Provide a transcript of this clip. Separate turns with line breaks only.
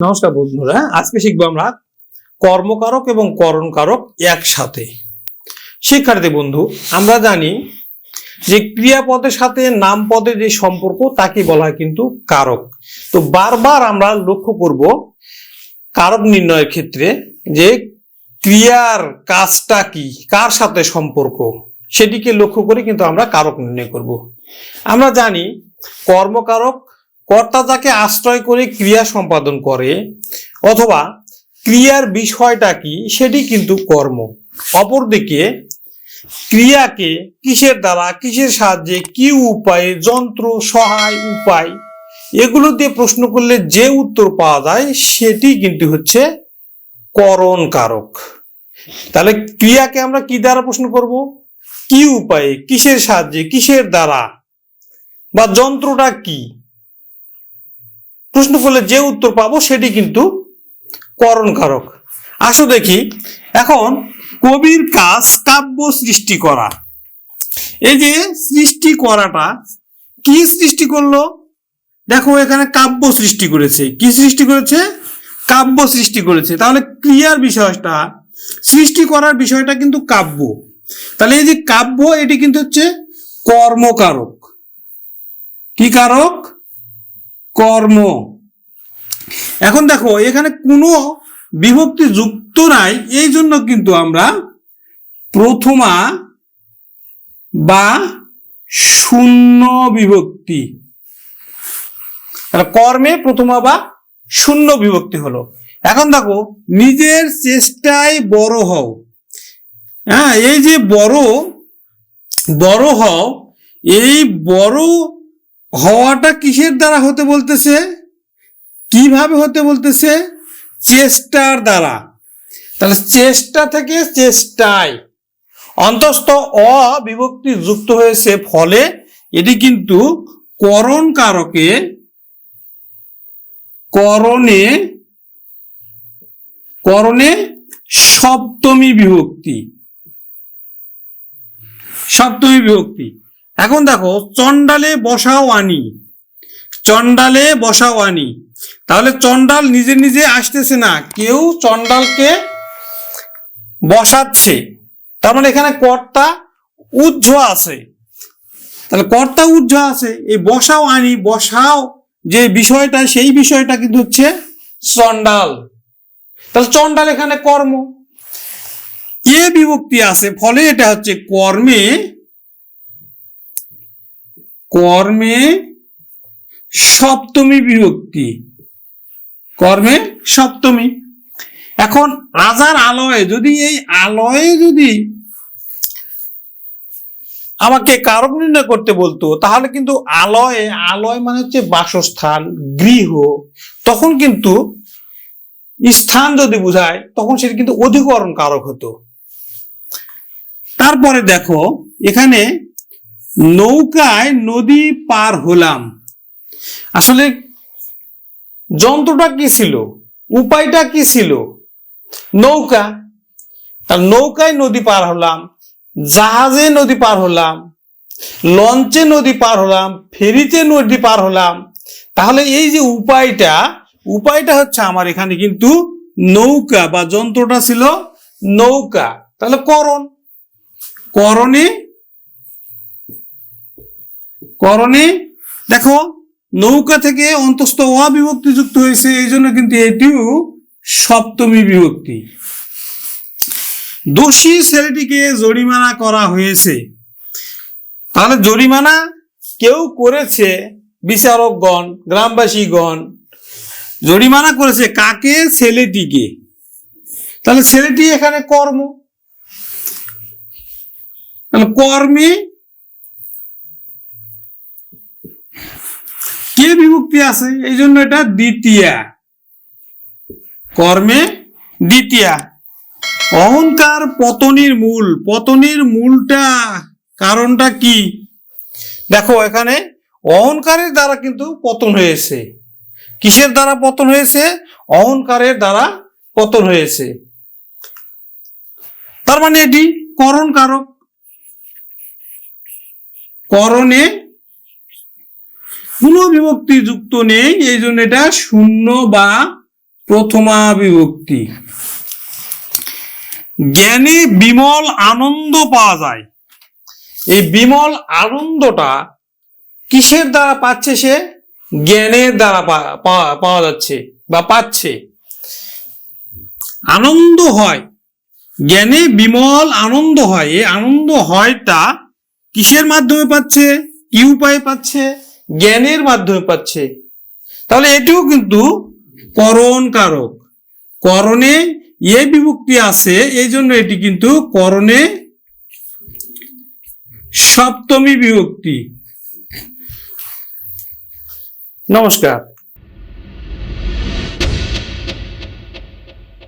নমস্কার বন্ধুরা, আজকে শিখব আমরা কর্মকারক এবং করণকারক একসাথে। শিক্ষার্থী বন্ধু, আমরা জানি যে ক্রিয়াপদের সাথে নাম পদের যে সম্পর্ক তাকে বলা হয় কিন্তু কারক। তো বারবার আমরা লক্ষ্য করব কারক নির্ণয়ের ক্ষেত্রে যে ক্রিয়ার কাজটা কি, কার সাথে সম্পর্ক, সেটিকে লক্ষ্য করে কিন্তু আমরা কারক নির্ণয় করব। আমরা জানি কর্মকারক কর্তা যাকে আশ্রয় করে ক্রিয়া সম্পাদন করে, অথবা ক্রিয়ার বিষয়টা কি, সেটি কিন্তু কর্ম। অপরদিকে, ক্রিয়াকে কিসের দ্বারা, কিসের সাহায্যে, কি উপায়ে, যন্ত্র, সহায়, উপায়, এগুলো দিয়ে প্রশ্ন করলে যে উত্তর পাওয়া যায়, সেটি কিন্তু হচ্ছে করণ কারক তাহলে ক্রিয়াকে আমরা কি দ্বারা প্রশ্ন করব? কি উপায়ে, কিসের সাহায্যে, কিসের দ্বারা, বা যন্ত্রটা কি? প্রশ্ন করলে যে উত্তর পাবো সেটি কিন্তু করণ কারক আসো দেখি, এখন কবির কাজ কাব্য সৃষ্টি করা। এই যে সৃষ্টি করাটা, কি সৃষ্টি করল? দেখো এখানে কাব্য সৃষ্টি করেছে। কি সৃষ্টি করেছে? কাব্য সৃষ্টি করেছে। তাহলে ক্রিয়ার বিষয়টা, সৃষ্টি করার বিষয়টা কিন্তু কাব্য। তাহলে এই যে কাব্য, এটি কিন্তু হচ্ছে কর্মকারক। কি কারক? কর্ম। এখন দেখো, এখানে কোনো বিভক্তি যুক্ত নাই, এই জন্য কিন্তু আমরা প্রথমা বা শূন্য বিভক্তি। কর্মে প্রথমা বা শূন্য বিভক্তি হলো। এখন দেখো, নিজের চেষ্টায় বড় হও। হ্যাঁ এই যে বড় বড় হও, এই বড় হওয়াটা কিসের দ্বারা হতে বলতেছে? কীভাবে হতে বলতেছে? চেষ্টার দ্বারা। তাহলে চেষ্টা থেকে চেষ্টায়। অন্তস্থ অ বিভক্তি যুক্ত হয়েছে ফলে এটি কিন্তু করণ কারকে করণে করণে সপ্তমী বিভক্তি। সপ্তমী বিভক্তি। এখন দেখো, চণ্ডালে বসাও আনি। চণ্ডালে বসাও আনি। তাহলে চণ্ডাল নিজে নিজে আসতেছে না, কেউ চণ্ডালকে বসাচ্ছে। তার মানে এখানে কর্তা উজ্জ্ব আছে। তাহলে কর্তা উজ্জ্ব আছে, এই বসাও আনি, বসাও যে বিষয়টা, সেই বিষয়টা কিন্তু হচ্ছে চণ্ডাল। তাহলে চণ্ডাল এখানে কর্ম। এ বিভক্তি আছে, ফলে এটা হচ্ছে কর্মে কর্মে সপ্তমী বিভক্তি। কর্মে সপ্তমী। এখন রাজার আলয়ে, যদি এই আলয়ে যদি আমাকে কারক নির্ণয় করতে বলতো, তাহলে কিন্তু আলয়ে, আলয় মানে হচ্ছে বাসস্থান, গৃহ। তখন কিন্তু স্থান যদি বোঝায়, তখন সেটা কিন্তু অধিকরণ কারক হতো। তারপরে দেখো, এখানে নৌকায় নদী পার হলাম। আসলে যন্ত্রটা কি ছিল? উপায়টা কি ছিল? নৌকা। তার নৌকায় নদী পার হলাম, জাহাজে নদী পার হলাম, লঞ্চে নদী পার হলাম, ফেরিতে নদী পার হলাম। তাহলে এই যে উপায়টা উপায়টা হচ্ছে আমার এখানে কিন্তু নৌকা বা যন্ত্রটা ছিল নৌকা। তাহলে করণ। করণে করণে দেখো, নৌকা থেকে অন্তস্থ অবিভক্তি যুক্ত হয়েছে, এই জন্য কিন্তু এটিও সপ্তমী বিভক্তি। দোষী ছেলেটিকে জরিমানা করা হয়েছে। তাহলে জরিমানা কেউ করেছে? বিচারকগণ, গ্রামবাসীগণ, জরিমানা করেছে কাকে? ছেলেটিকে। তাহলে ছেলেটি এখানে কর্ম। কর্মে বিভক্তি আছে, এই জন্য এটা দ্বিতীয়া। কর্মে দ্বিতীয়া। অহংকার পতনের মূল। পতনের মূলটা, কারণটা কি? দেখো, এখানে অহংকারের দ্বারা কিন্তু পতন হয়েছে। কিসের দ্বারা পতন হয়েছে? অহংকারের দ্বারা পতন হয়েছে। তার মানে এটি করণ কারক করণে কোনো বিভক্তি যুক্ত নেই, এই জন্য এটা শূন্য বা প্রথমা বিভক্তি জ্ঞানে বিমল আনন্দ পাওয়া যায়। এই বিমল আনন্দটা কিসের দ্বারা পাচ্ছে সে? জ্ঞানের দ্বারা পাওয়া যাচ্ছে বা পাচ্ছে। আনন্দ হয়। জ্ঞানে বিমল আনন্দ হয়। এই আনন্দ হয়টা কিসের মাধ্যমে পাচ্ছে? কি উপায়ে পাচ্ছে? জ্ঞানের মাধ্যমে পাচ্ছে। তাহলে এটিও কিন্তু করণ কারক। করণে এ বিভক্তি আছে এই জন্য এটি কিন্তু করণে সপ্তমী বিভক্তি। নমস্কার।